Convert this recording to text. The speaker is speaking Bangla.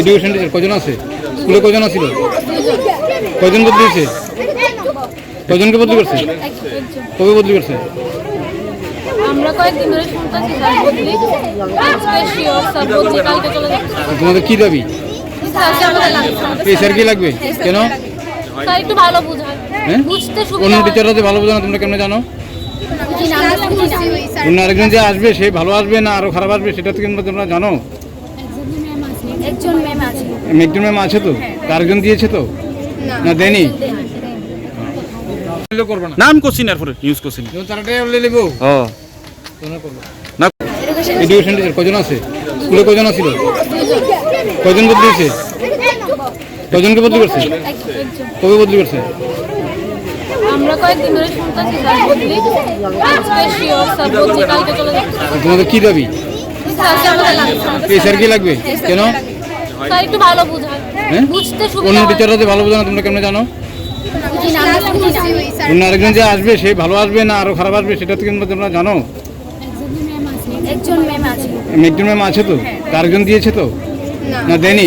এডুকেশন টিচার কজন আছে? স্কুলে কজন আছিল? কজন বদলি হয়েছে? কজনকে বদলি করছে? কবে বদলি করছে? তোমাদের কি দাবি? এই স্যার কি লাগবে? কেন? হ্যাঁ? অন্য টিচাররা যে ভালো বোঝে না তোমরা কেমন জানো? অন্য আরেকজন যে আসবে সে ভালো আসবে না আরও খারাপ আসবে সেটা তো কিন্তু তোমরা জানো। একজন ম্যাম আছে। একজন ম্যাম আছে তো? আরেকজন দিয়েছে তো? না। দেয়নি? করব না নাম কোশ্চিন এরপরে ইউজ কোশ্চিন না। এডুকেশন টিচার কজন আছে? স্কুলে কজন আছিল? কজন বদলি হয়েছে? কজনকে বদলি করছে? কবে বদলি করছে? আমরা কয়েকদিন ধরে শুনতেছি তোমাদের কি দাবি? এই স্যার কি লাগবে? কেন? স্যার একটু ভালো বুঝায় হ্যাঁ? বুঝতে সুবিধা। টিচাররা যে ভালো বোঝে না তোমরা কেমন জানো? অন্য আরেকজন যে আসবে সে ভালো আসবে না আরও খারাপ আসবে সেটা তো কিন্তু তোমরা জানো। একজন ম্যাম আছে। একজন ম্যাম আছে তো? আরেকজন দিয়েছে তো? না। দেয়নি।